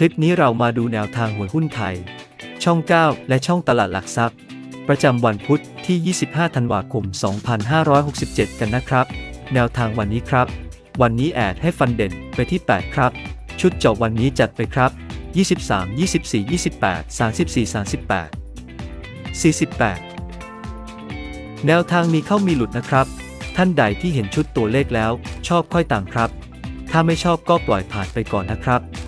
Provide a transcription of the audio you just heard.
คลิปนี้เรามาดูแนวทางหวยหุ้นไทย ช่อง 9 และช่องตลาดหลักทรัพย์ ประจำวันพุธที่ 25 ธันวาคม 2567 กันนะครับ แนวทางวันนี้ครับ วันนี้แอดให้ฟันเด่นไปที่ 8 ครับ ชุดเจาะวันนี้จัดไปครับ 23 24 28 34 38 48 แนวทางมีเข้ามีหลุดนะครับ ท่านใดที่เห็นชุดตัวเลขแล้ว ชอบค่อยตามครับ ถ้าไม่ชอบก็ปล่อยผ่านไปก่อนนะครับ